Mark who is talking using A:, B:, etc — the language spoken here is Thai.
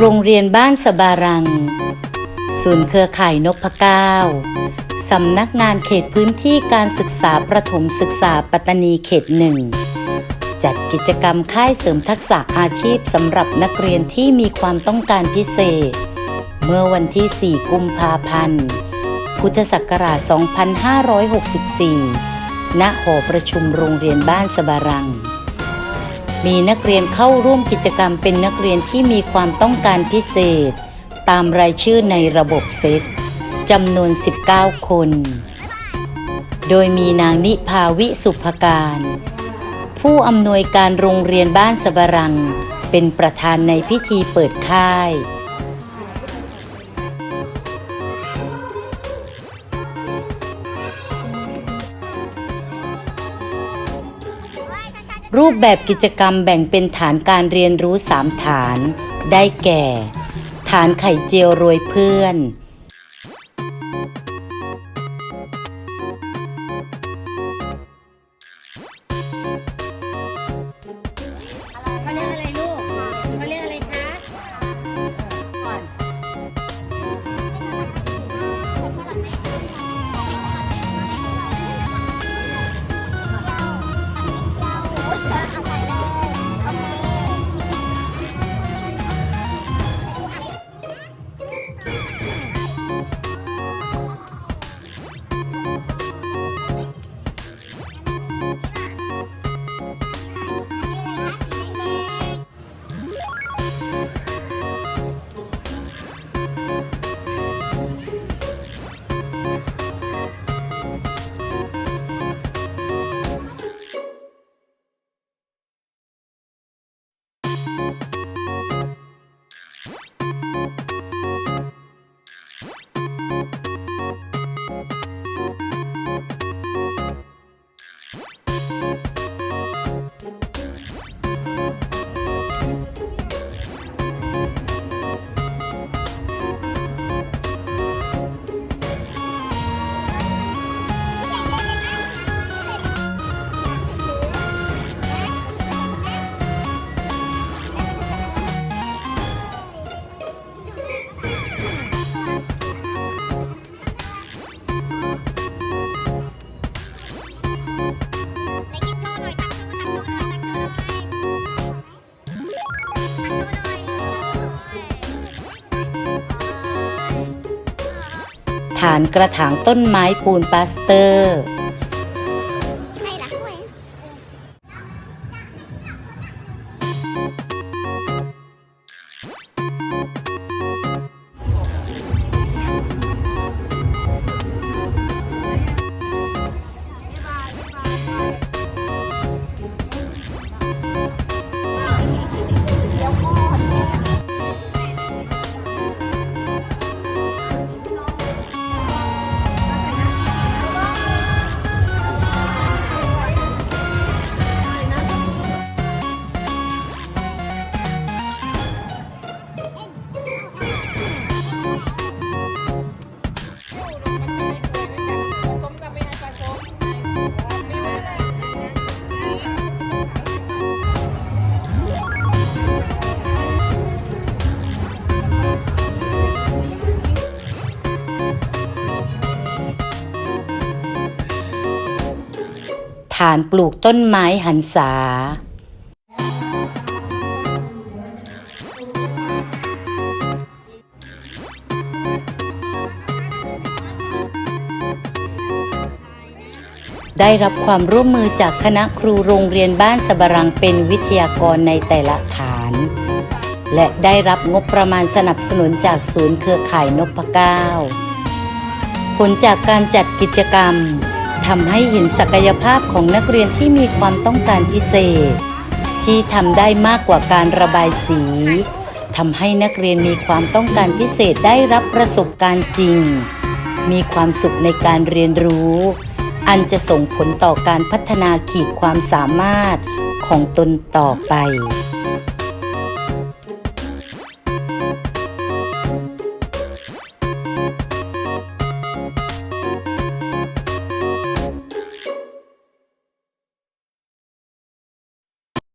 A: โรงเรียนบ้านสบารัง ศูนย์เครือข่ายนพเก้าสำนักงานเขตพื้นที่การศึกษาประถมศึกษาปัตตานีเขตหนึ่ง จัดกิจกรรมค่ายเสริมทักษะอาชีพสำหรับนักเรียนที่มีความต้องการพิเศษ เมื่อวันที่ 4 กุมภาพันธ์ พุทธศักราช 2564 ณ หอประชุมโรงเรียนบ้านสบารัง มีนักเรียนเข้าร่วมกิจกรรมเป็นนักเรียนที่มีความต้องการพิเศษ ตามรายชื่อในระบบเซตจำนวน 19 คน โดยมีนางนิพาวิสุภการ ผู้อำนวยการโรงเรียนบ้านสบรัง เป็นประธานในพิธีเปิดค่าย รูปแบบกิจกรรมแบ่งเป็นฐานการเรียนรู้ 3 ฐาน ได้แก่ ฐานไข่เจียวร
B: วยเพื่อน
A: ฐานกระถางต้นไม้ปูนปาสเตอร์ ฐานปลูกต้นไม้หันษาได้รับความร่วมมือจากคณะครูโรงเรียนบ้านสบารังเป็นวิทยากรในแต่ละฐาน และได้รับงบประมาณสนับสนุนจากศูนย์เครือข่ายนพเก้า ผลจากการจัดกิจกรรม ทำให้เห็นศักยภาพของนักเรียนที่มีความต้องการพิเศษ ที่ทำได้มากกว่าการระบายสีทำให้นักเรียนมีความต้องการพิเศษได้รับประสบการณ์จริง มีความสุขในการเรียนรู้ อันจะส่งผลต่อการพัฒนาขีดความสามารถของตนต่อไป